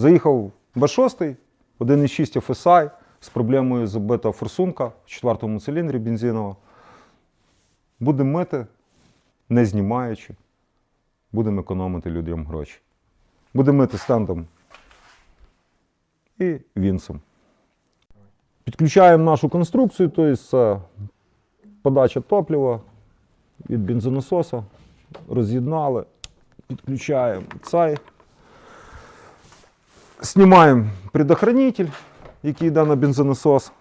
Заїхав Б6, 1,6 FSI з проблемою забита форсунка в четвертому циліндрі бензинового. Будемо мити, не знімаючи. Будемо економити людям гроші. Будемо мити стендом і вінсом. Підключаємо нашу конструкцію, тобто подача топлива від бензонасоса. Роз'єднали, підключаємо цей. Знімаємо предохранитель, який йде на бензонасос.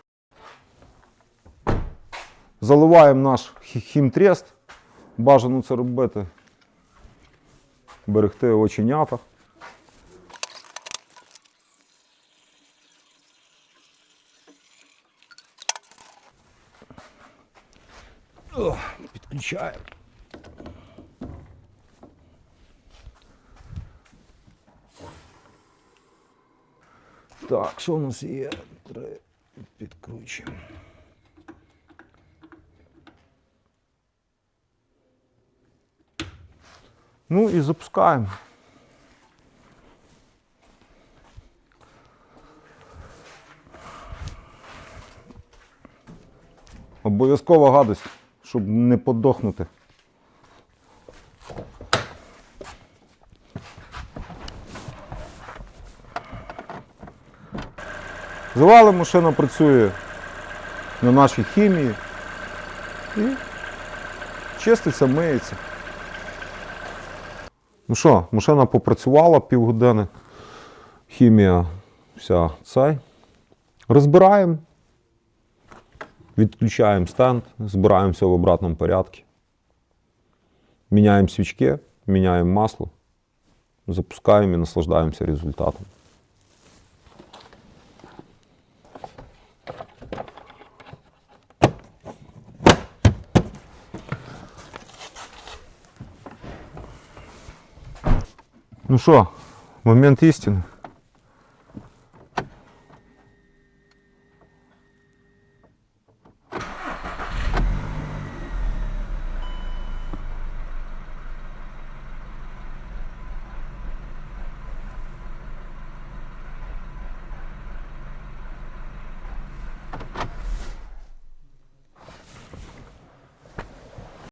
Заливаємо наш хімтрест. Бажано це робити. Берегти оченята. Підключаємо. Так, що у нас є? Три підкручуємо. Ну і запускаємо. Обов'язкова гадость, щоб не подохнути. Завали машина працює на нашій хімії і чиститься, миється. Ну що, машина попрацювала півгодини. Хімія вся цей. Розбираємо, відключаємо стенд, збираємося в обратному порядку. Міняємо свічки, міняємо масло, запускаємо і наслаждаємося результатом. Ну що, момент істини.